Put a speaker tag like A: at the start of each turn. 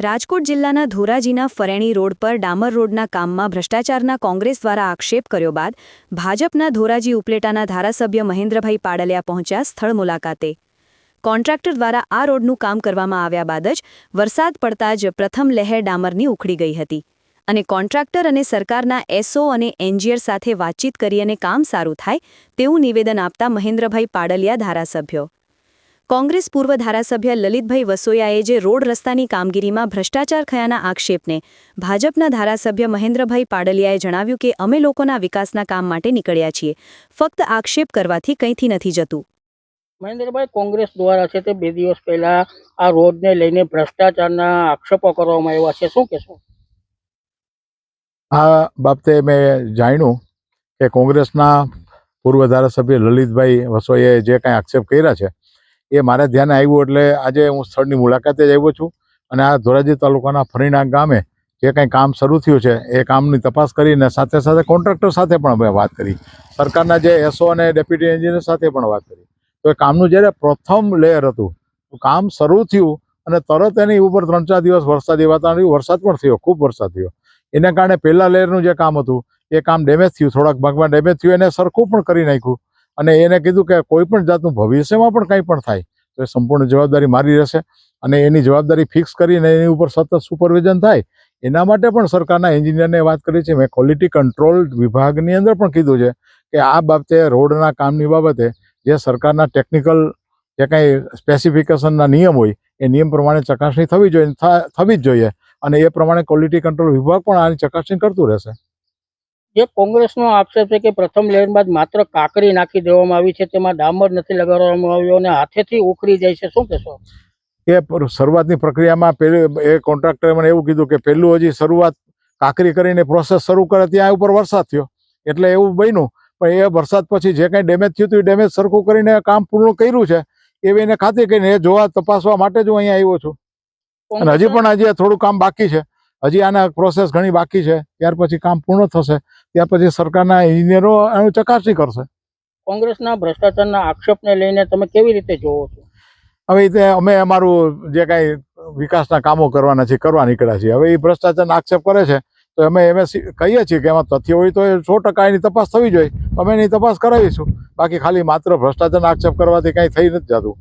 A: રાજકોટ જિલ્લાના ધોરાજીના ફરેણી રોડ પર ડામર રોડના કામમાં ભ્રષ્ટાચારના કોંગ્રેસ દ્વારા આક્ષેપ કર્યો બાદ ભાજપના ધોરાજી ઉપલેટાના ધારાસભ્ય મહેન્દ્રભાઈ પાડલિયા પહોંચ્યા સ્થળ મુલાકાતે. કોન્ટ્રાક્ટર દ્વારા આ રોડનું કામ કરવામાં આવ્યા બાદ જ વરસાદ પડતા જ પ્રથમ લહેર ડામરની ઉખડી ગઈ હતી. અને કોન્ટ્રાક્ટર અને સરકારના એસઓ અને એન્જિનિયર સાથે વાતચીત કરી અને કામ સારું થાય તેવું નિવેદન આપતા મહેન્દ્રભાઈ પાડલિયા ધારાસભ્યો કોંગ્રેસ પૂર્વ ધારાસભ્ય લલિતભાઈ વસોયાએ જે રોડ રસ્તાની કામગીરીમાં ભ્રષ્ટાચાર થયાના આક્ષેપને ભાજપના ધારાસભ્ય મહેન્દ્રભાઈ પાડલિયાએ જણાવ્યું કે અમે લોકોના વિકાસના કામ માટે નીકળ્યા છીએ. ફક્ત આક્ષેપ કરવાથી કંઈથી નથી જતું.
B: મહેન્દ્રભાઈ કોંગ્રેસ દ્વારા છે તે બે દિવસ પહેલા આ રોડને લઈને ભ્રષ્ટાચારના આક્ષેપો કરવામાં આવ્યા છે. શું કહેશો?
C: આ બાબતે મેં જાણ્યું કે કોંગ્રેસના પૂર્વ ધારાસભ્ય લલિતભાઈ વસોયાએ જે કાંઈ આક્ષેપ કર્યા છે એ મારા ધ્યાને આવ્યું એટલે આજે હું સ્થળની મુલાકાતે જ આવ્યો છું. અને આ ધોરાજી તાલુકાના ફરીણા ગામે જે કંઈ કામ શરૂ થયું છે, એ કામની તપાસ કરીને સાથે સાથે કોન્ટ્રાક્ટર સાથે પણ અમે વાત કરી. સરકારના જે એસઓ અને ડેપ્યુટી એન્જિનિયર સાથે પણ વાત કરી. તો એ કામનું જ્યારે પ્રથમ લેયર હતું કામ શરૂ થયું અને તરત એની ઉપર ત્રણ ચાર દિવસ વરસાદી વાતાવરણ રહ્યું. વરસાદ પણ થયો, ખૂબ વરસાદ થયો. એના કારણે પહેલા લેયરનું જે કામ હતું, એ કામ ડેમેજ થયું. થોડાક ભાગમાં ડેમેજ થયું એને સરખું પણ કરી નાખ્યું. અને એને કીધું કે કોઈ પણ જાતનું ભવિષ્યમાં પણ કંઈ પણ થાય, તો એ સંપૂર્ણ જવાબદારી મારી રહેશે. અને એની જવાબદારી ફિક્સ કરીને એની ઉપર સતત સુપરવિઝન થાય, એના માટે પણ સરકારના એન્જિનિયરને વાત કરી છે. મેં ક્વોલિટી કંટ્રોલ વિભાગની અંદર પણ કીધું છે કે આ બાબતે રોડના કામની બાબતે જે સરકારના ટેકનિકલ જે કાંઈ સ્પેસિફિકેશનના નિયમ હોય, એ નિયમ પ્રમાણે ચકાસણી થવી જોઈએ, થવી જ જોઈએ. અને એ પ્રમાણે ક્વોલિટી કંટ્રોલ વિભાગ પણ આની ચકાસણી કરતું રહેશે.
B: જે કોંગ્રેસનો આક્ષેપ છે કે પ્રથમ લહેર બાદ માત્ર કાકરી નાખી દેવામાં આવી છે તેમાં ડામર નથી લગાડવામાં આવ્યો અને હાથેથી ઉખડી જાય છે. શું કહેશો?
C: એ શરૂઆતની પ્રક્રિયામાં પેલું એ કોન્ટ્રાક્ટરે મને એવું કીધું કે પહેલું હજી શરૂઆત કાકરી કરીને પ્રોસેસ શરૂ કરે ત્યાં ઉપર વરસાદ થયો. એટલે એવું બન્યું. પણ એ વરસાદ પછી જે કાંઈ ડેમેજ થયું હતું એ ડેમેજ સરખું કરીને કામ પૂર્ણ કર્યું છે. એવી એને ખાતરી કરીને એ જોવા તપાસવા માટે જ હું અહીંયા આવ્યો છું. અને હજી પણ હજી થોડું કામ બાકી છે. હજી આના પ્રોસેસ ઘણી બાકી છે. ત્યાર પછી કામ પૂર્ણ થશે. ત્યાર પછી સરકારના એન્જિનિયરો એનું ચકાસણી કરશે.
B: કોંગ્રેસના ભ્રષ્ટાચારના આક્ષેપને લઈને તમે કેવી રીતે જોવો છો?
C: હવે તે અમે અમારું જે કાંઈ વિકાસના કામો કરવાના છે કરવા નીકળ્યા છીએ. હવે એ ભ્રષ્ટાચારના આક્ષેપ કરે છે. તો અમે એમ કહીએ છીએ કે એમાં તથ્ય હોય તો એ સો ટકા એની તપાસ થવી જોઈએ. અમે એની તપાસ કરાવીશું. બાકી ખાલી માત્ર ભ્રષ્ટાચારના આક્ષેપ કરવાથી કાંઈ થઈ નથી જતું.